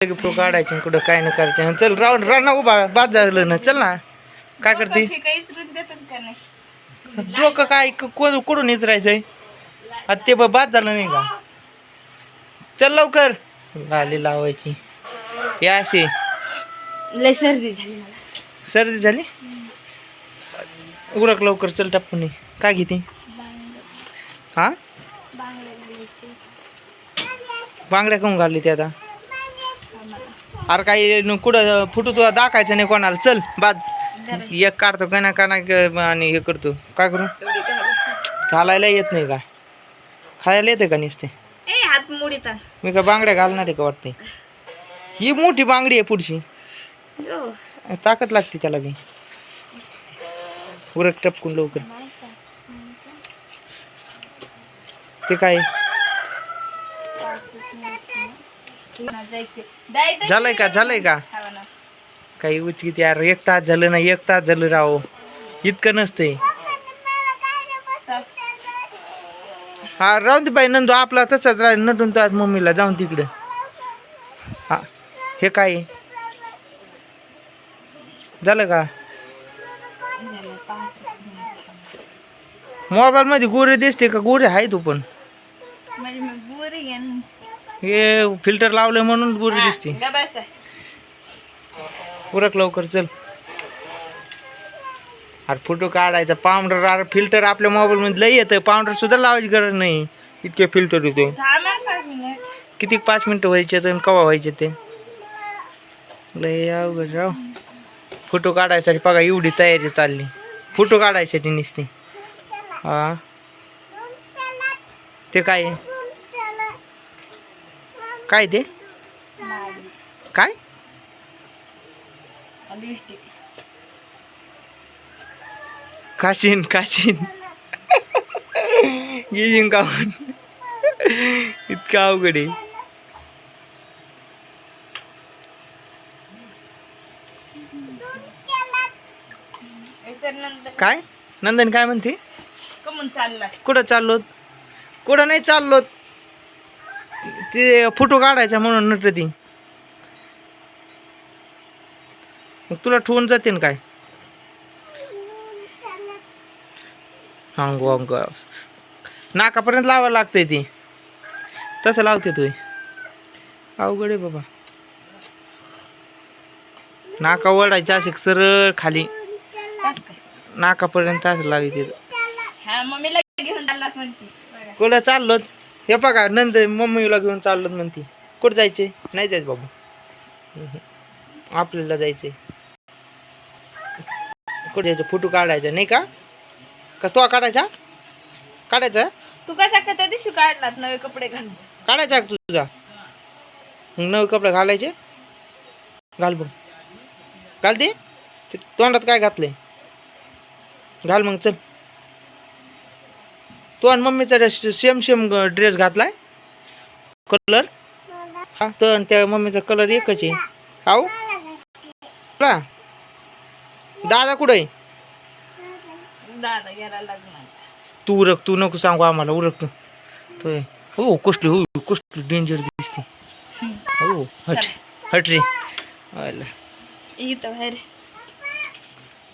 Photo काढायचे कुठं काय नाही करायचं. चल राव राह ना उभा बाद झालं ना. चल ना. काय करते? डोकं काय कुठून राहायचंय आता ते ब- बाद झालं नाही का? चल लवकर. लाली लावायची. या अशी. लय सर्दी झाली मला. सर्दी झाली? उरक लवकर चल टप्पून ये. काय घेते? हा? बांगड्या करून घालली ते आता? अरे काही कुठं फुटू तुला दाखायचं नाही कोणाला. चल बाज. एक काढतो कना कना आणि हे करतो. काय करू? घालायला येत नाही का? खायला येते का नुसते. मी का बांगड्या घालणार आहे का वाटते ही मोठी बांगडी आहे पुढची. ताकद लागते त्याला बी. उरक टपकून लवकर. ते काय जायचं. जायचं झालंय का? झालंय का? काही उचकीत यार एक तास झालं ना एक तास झालं राव. इतकं नसतंय. हा राहून दे बाई नंदू आपला तसाच राहील नटून तो आज मम्मीला जाऊन तिकडे. हा हे काय? आहे? झालं का? मोबाईल मध्ये गोरे दिसते का? गोरे आहे तू पण. गोरे हे फिल्टर लावलं म्हणून गोरी दिसते. उरक लवकर चल. अरे फोटो काढायचा पावडर अरे फिल्टर आपल्या मोबाईल मध्ये लई येतं. पावडर सुद्धा लावायची गरज नाही. इतके फिल्टर येतो. किती पाच मिनिटं व्हायचे तर कवा व्हायचे ते? लय अवघड राव. फोटो काढायसाठी बघा एवढी तयारी चालली. फोटो काढायसाठी नुसती. हा. ते काय? काय ते. काय. काशीन काशीन. येईन का इतकं अवघड आहे. काय? नंदन काय म्हणते? कुठं चाललो कुठं नाही चाललो ते फोटो काढायचा म्हणून नट ती. मग तुला ठेवून जाते ना काय? अंग अंग. नाकापर्यंत लावायला लागतंय ती. तसं लावते तू. अवघड आहे बाबा. नाका वळायची अशी सरळ खाली. नाकापर्यंत असं लागते हा. कुठं चाललो हे बघा नंद मम्मीला घेऊन चाललो म्हणते. कुठं जायचे? नाही जायचं बाबा. आपल्याला जायचंय. कुठे जायचं? फोटो काढायचा नाही का? का तो काढायचा? काढायचा? तू कसा का त्या दिवशी नवे कपडे घालून? काढायचा का तुझा? मग नवे कपडे घालायचे? घाल बघ. घाल ते तोंडात काय घातलंय? घाल मग चल. तू आणि मम्मीचा सेम सेम ड्रेस घातलाय. कलर हा तर आणि त्या मम्मीचा कलर एकच आहे. आहो का दादा कुठं तू उरक तू नको सांगू आम्हाला उरक तू. तो हो कसली हो कसली डेंजर दिसते. हो हट हट रे. बाहेर.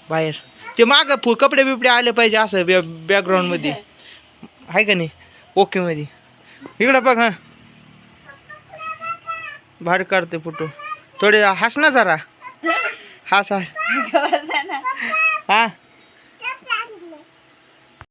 बाहेर. ते माग कपडे बिपडे आले पाहिजे असं बॅकग्राऊंडमध्ये. आहे का नाही? ओके मध्ये. इकडं बघ हा. भाड काढते फोटो. थोडे हस ना जरा. हस हस. हा?